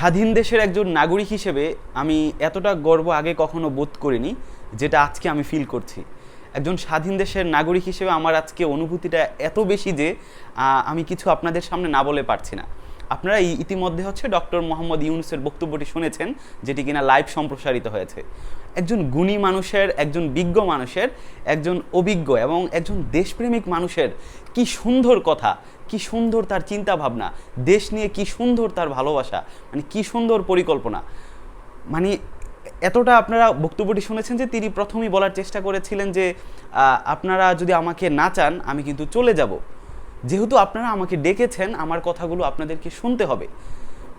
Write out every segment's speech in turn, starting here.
স্বাধীন দেশের একজন নাগরিক হিসেবে আমি এতটা গর্ব আগে কখনো বোধ করিনি, যেটা আজকে আমি ফিল করছি। একজন স্বাধীন দেশের নাগরিক হিসেবে আমার আজকে অনুভূতিটা এত বেশি যে আমি কিছু আপনাদের সামনে না বলে পারছি না। আপনারা ইতিমধ্যে হচ্ছে ডক্টর মোহাম্মদ ইউনুসের বক্তব্যটি শুনেছেন, যেটি কিনা লাইভ সম্প্রসারিত হয়েছে। একজন গুণী মানুষের, একজন বিজ্ঞ মানুষের, একজন অভিজ্ঞ এবং একজন দেশপ্রেমিক মানুষের কি সুন্দর কথা, কি সুন্দর তার চিন্তা ভাবনা দেশ নিয়ে কি সুন্দর তার ভালোবাসা মানে কি সুন্দর পরিকল্পনা। মানে এতটা আপনারা বক্তব্যটি শুনেছেন যে তিনি প্রথমেই বলার চেষ্টা করেছিলেন যে আপনারা যদি আমাকে না চান, আমি কিন্তু চলে যাব। যেহেতু আপনারা আমাকে ডেকেছেন আমার কথাগুলো আপনাদেরকে শুনতে হবে।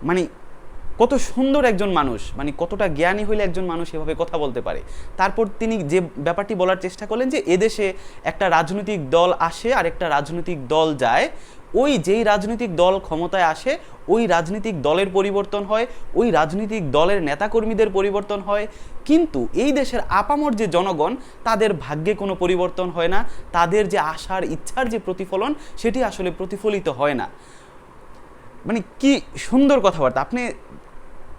মানে কত সুন্দর একজন মানুষ মানে কতটা জ্ঞানী হইলে একজন মানুষ এভাবে কথা বলতে পারে। তারপর তিনি যে ব্যাপারটি বলার চেষ্টা করলেন যে, এদেশে একটা রাজনৈতিক দল আসে আর একটা রাজনৈতিক দল যায়। ওই যেই রাজনৈতিক দল ক্ষমতায় আসে, ওই রাজনৈতিক দলের পরিবর্তন হয়, ওই রাজনৈতিক দলের নেতাকর্মীদের পরিবর্তন হয়। কিন্তু এই দেশের আপামর যে জনগণ, তাদের ভাগ্যে কোনো পরিবর্তন হয় না। তাদের যে আশার, ইচ্ছার যে প্রতিফলন, সেটি আসলে প্রতিফলিত হয় না। মানে কি সুন্দর কথাবার্তা। আপনি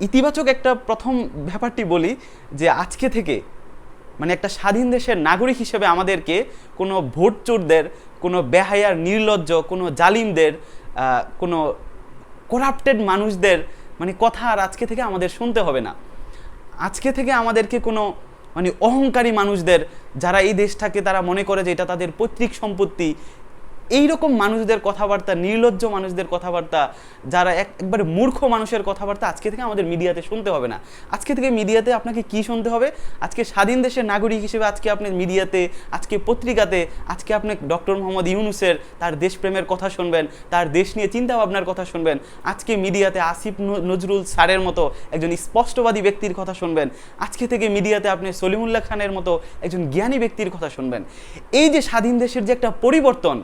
ইতিবাচক একটা প্রথম ব্যাপারটি বলি যে আজকে থেকে মানে একটা স্বাধীন দেশের নাগরিক হিসেবে আমাদেরকে কোনো ভোট চোরদের কোনো বেহায়ার, নির্লজ্জ, কোনো জালিমদের কোনো করাপ্টেড মানুষদের মানে কথা আর আজকে থেকে আমাদের শুনতে হবে না। আজকে থেকে আমাদেরকে কোনো মানে অহংকারী মানুষদের যারা এই দেশটাকে তারা মনে করে যে এটা তাদের পৈতৃক সম্পত্তি এই রকম মানুষদের কথাবার্তা, নির্লজ্জ মানুষদের কথাবার্তা, যারা এক, একবারে মূর্খ মানুষের কথাবার্তা আজকে থেকে আমাদের মিডিয়াতে শুনতে হবে না। আজকে থেকে মিডিয়াতে আপনাকে কি শুনতে হবে? আজকে স্বাধীন দেশের নাগরিক হিসেবে আজকে আপনি মিডিয়াতে, আজকে পত্রিকাতে, আজকে আপনি ডক্টর মোহাম্মদ ইউনুসের তার দেশপ্রেমের কথা শুনবেন, তার দেশ নিয়ে চিন্তা ভাবনার কথা শুনবেন, আজকে মিডিয়াতে আসিফ নজরুল স্যারের মতো একজন স্পষ্টবাদী ব্যক্তির কথা শুনবেন, আজকে থেকে মিডিয়াতে আপনি সলিমুল্লাহ খানের মতো একজন জ্ঞানী ব্যক্তির কথা শুনবেন। এই যে স্বাধীন দেশের যে একটা পরিবর্তন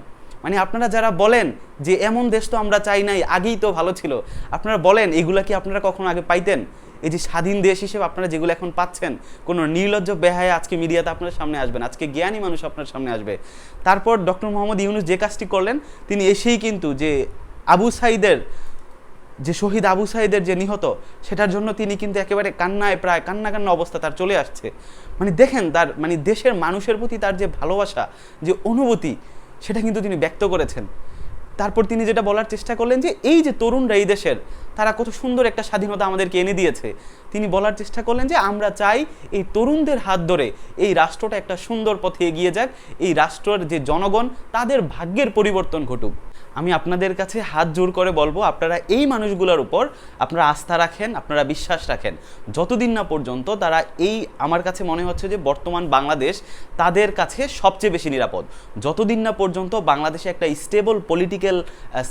মানে আপনারা যারা বলেন যে এমন দেশ তো আমরা চাই নাই, আগেই তো ভালো ছিল, আপনারা বলেন, এগুলা কি আপনারা কখনো আগে পাইতেন? এই যে স্বাধীন দেশ হিসেবে আপনারা যেগুলো এখন পাচ্ছেন, কোনো নির্লজ্জ বেহায় আজকে মিডিয়াতে আপনার সামনে আসবেন আজকে জ্ঞানী মানুষ আপনার সামনে আসবে। তারপর ডক্টর মোহাম্মদ ইউনুস যে কাজটি করলেন, তিনি এসেই কিন্তু যে আবু সাইদের, যে শহীদ আবু সাইদের যে নিহত, সেটার জন্য তিনি কিন্তু একেবারে কান্নায় প্রায় কান্না কান্না অবস্থা তার চলে আসছে। মানে দেখেন তার মানে দেশের মানুষের প্রতি তার যে ভালোবাসা, যে অনুভূতি সেটা কিন্তু তিনি ব্যক্ত করেছেন। তারপর তিনি যেটা বলার চেষ্টা করলেন যে এই যে তরুণরা এই দেশের তারা কত সুন্দর একটা স্বাধীনতা আমাদেরকে এনে দিয়েছে। তিনি বলার চেষ্টা করলেন যে, আমরা চাই এই তরুণদের হাত ধরে এই রাষ্ট্রটা একটা সুন্দর পথে এগিয়ে যাক। এই রাষ্ট্রের যে জনগণ, তাদের ভাগ্যের পরিবর্তন ঘটুক। আমি আপনাদের কাছে হাত জোর করে বলব, আপনারা এই মানুষগুলোর উপর আপনারা আস্থা রাখেন, আপনারা বিশ্বাস রাখেন। যতদিন না পর্যন্ত তারা এই, আমার কাছে মনে হচ্ছে যে, বর্তমান বাংলাদেশ তাদের কাছে সবচেয়ে বেশি নিরাপদ। যতদিন না পর্যন্ত বাংলাদেশে একটা স্টেবল পলিটিক্যাল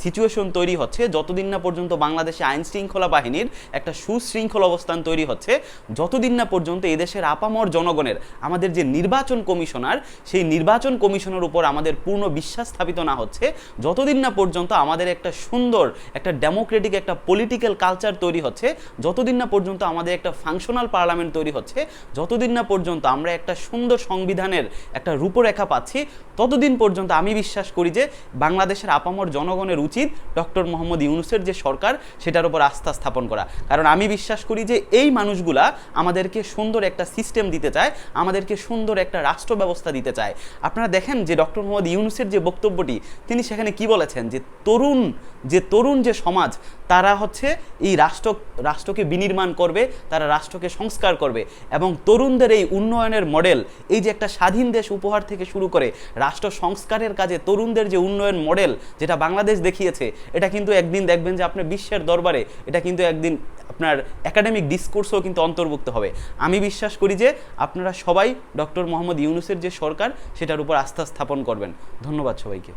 সিচুয়েশন তৈরি হচ্ছে, যতদিন না পর্যন্ত বাংলাদেশে আইন শৃঙ্খলা বাহিনীর একটা সুশৃঙ্খল অবস্থান তৈরি হচ্ছে। যতদিন না পর্যন্ত এদেশের আপামর জনগণের আমাদের যে নির্বাচন কমিশনার, সেই নির্বাচন কমিশনের উপর আমাদের পূর্ণ বিশ্বাস স্থাপিত না হচ্ছে, যতদিন না পর্যন্ত আমাদের একটা সুন্দর, একটা ডেমোক্রেটিক, একটা পলিটিক্যাল কালচার তৈরি হচ্ছে, যতদিন না পর্যন্ত আমাদের একটা ফাংশনাল পার্লামেন্ট তৈরি হচ্ছে, যতদিন না পর্যন্ত আমরা একটা সুন্দর সংবিধানের একটা রূপরেখা পাচ্ছি, ততদিন পর্যন্ত আমি বিশ্বাস করি যে বাংলাদেশের আপামর জনগণের উচিত ডক্টর মোহাম্মদ ইউনুসের যে সরকার, সেটার উপর আস্থা স্থাপন করা। কারণ আমি বিশ্বাস করি যে এই মানুষগুলা আমাদেরকে সুন্দর একটা সিস্টেম দিতে চায়, আমাদেরকে সুন্দর একটা রাষ্ট্র ব্যবস্থা দিতে চায়। আপনারা দেখেন যে ডক্টর মোহাম্মদ ইউনুসের যে বক্তব্যটি, তিনি সেখানে কি বলেছেন? যে তরুণ যে তরুণ যে সমাজ, তারা হচ্ছে এই রাষ্ট্র, রাষ্ট্রকে বিনির্মাণ করবে, তারা রাষ্ট্রকে সংস্কার করবে এবং তরুণদের এই উন্নয়নের মডেল এই যে একটা স্বাধীন দেশ উপহার থেকে শুরু করে রাষ্ট্র সংস্কারের কাজে তরুণদের যে উন্নয়ন মডেল যেটা বাংলাদেশ দেখিয়েছে, এটা কিন্তু একদিন দেখবেন যে আপনি বিশ্বের দরবারে এটা কিন্তু একদিন আপনার একাডেমিক ডিসকোর্সও কিন্তু অন্তর্ভুক্ত হবে। আমি বিশ্বাস করি যে আপনারা সবাই ডক্টর মোহাম্মদ ইউনুসের যে সরকার, সেটার উপর আস্থা স্থাপন করবেন। ধন্যবাদ সবাইকে।